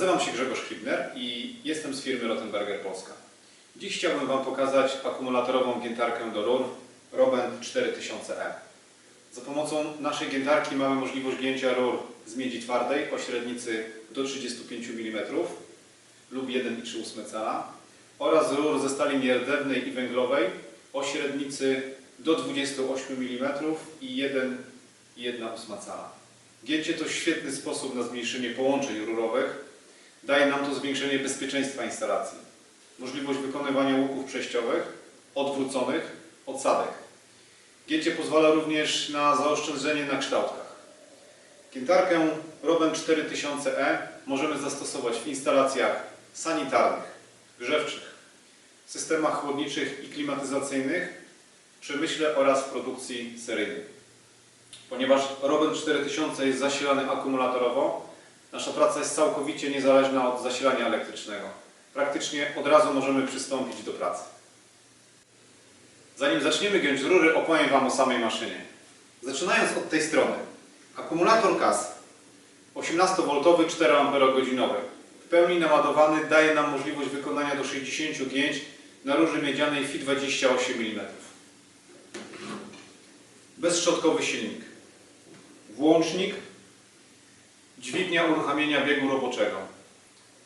Nazywam się Grzegorz Hibner i jestem z firmy Rottenberger Polska. Dziś chciałbym Wam pokazać akumulatorową giętarkę do rur Robent 4000E. Za pomocą naszej giętarki mamy możliwość gięcia rur z miedzi twardej o średnicy do 35 mm lub 1,3 cala oraz rur ze stali mierdewnej i węglowej o średnicy do 28 mm i 1,1 cala. Gięcie to świetny sposób na zmniejszenie połączeń rurowych. Daje nam to zwiększenie bezpieczeństwa instalacji. Możliwość wykonywania łuków przejściowych, odwróconych, odsadek. Gięcie pozwala również na zaoszczędzenie na kształtkach. Giętarkę Robem 4000E możemy zastosować w instalacjach sanitarnych, grzewczych, systemach chłodniczych i klimatyzacyjnych, przemyśle oraz w produkcji seryjnej. Ponieważ Robin 4000 jest zasilany akumulatorowo, nasza praca jest całkowicie niezależna od zasilania elektrycznego. Praktycznie od razu możemy przystąpić do pracy. Zanim zaczniemy giąć rury, opowiem Wam o samej maszynie. Zaczynając od tej strony. Akumulator KAS 18V 4 Ah w pełni naładowany daje nam możliwość wykonania do 60 gięć na rurze miedzianej Fi 28 mm. Bezszczotkowy silnik. Włącznik. Dźwignia uruchamiania biegu roboczego.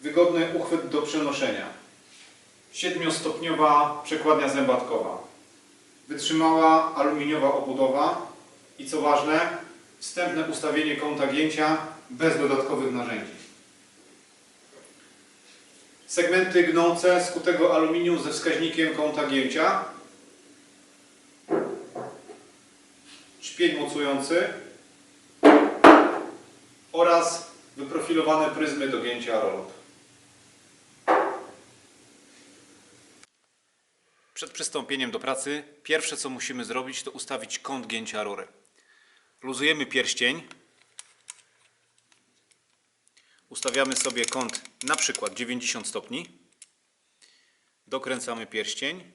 Wygodny uchwyt do przenoszenia. Siedmiostopniowa przekładnia zębatkowa. Wytrzymała aluminiowa obudowa i co ważne, wstępne ustawienie kąta gięcia bez dodatkowych narzędzi. Segmenty gnące z kutego aluminium ze wskaźnikiem kąta gięcia. Szpieg mocujący oraz wyprofilowane pryzmy do gięcia rolop. Przed przystąpieniem do pracy pierwsze co musimy zrobić to ustawić kąt gięcia rury. Luzujemy pierścień. Ustawiamy sobie kąt na przykład 90 stopni. Dokręcamy pierścień.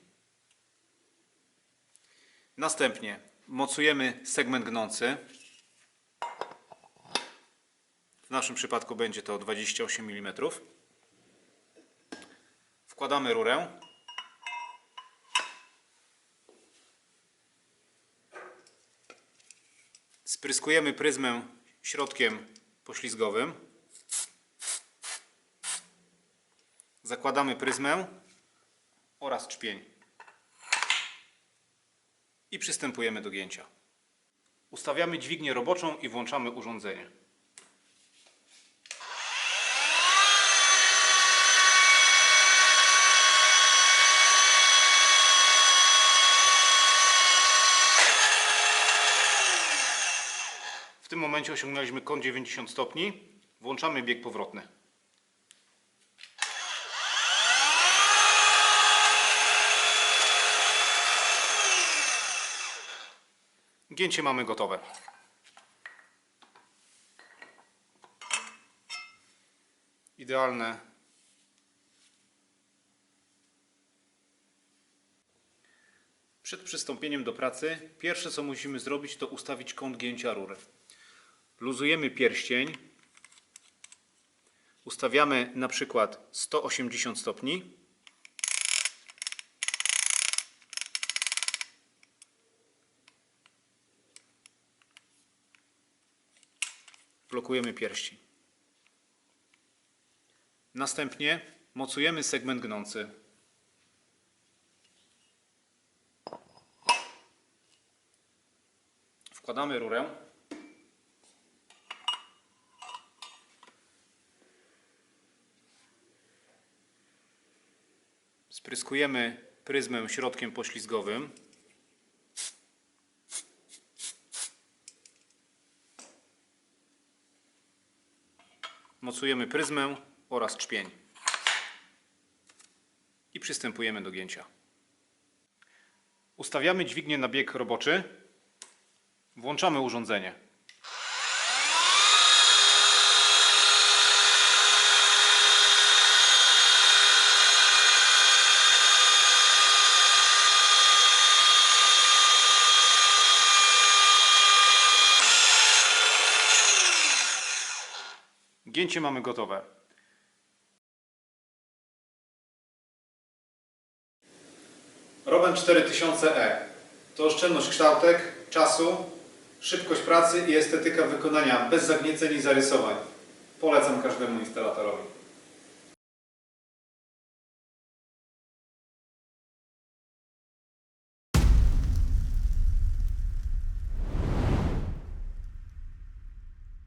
Następnie mocujemy segment gnący. W naszym przypadku będzie to 28 mm. Wkładamy rurę. Spryskujemy pryzmę środkiem poślizgowym. Zakładamy pryzmę oraz czpień. I przystępujemy do gięcia. Ustawiamy dźwignię roboczą i włączamy urządzenie. Momencie osiągnęliśmy kąt 90 stopni. Włączamy bieg powrotny. Gięcie mamy gotowe. Idealne. Przed przystąpieniem do pracy pierwsze co musimy zrobić to ustawić kąt gięcia rury. Luzujemy pierścień. Ustawiamy na przykład 180 stopni. Blokujemy pierścień. Następnie mocujemy segment gnący. Wkładamy rurę. Spryskujemy pryzmę środkiem poślizgowym. Mocujemy pryzmę oraz czpień. I przystępujemy do gięcia. Ustawiamy dźwignię na bieg roboczy. Włączamy urządzenie. Gięcie mamy gotowe. Roben 4000E e. to oszczędność kształtek, czasu, szybkość pracy i estetyka wykonania bez zagnieceń i zarysowań. Polecam każdemu instalatorowi.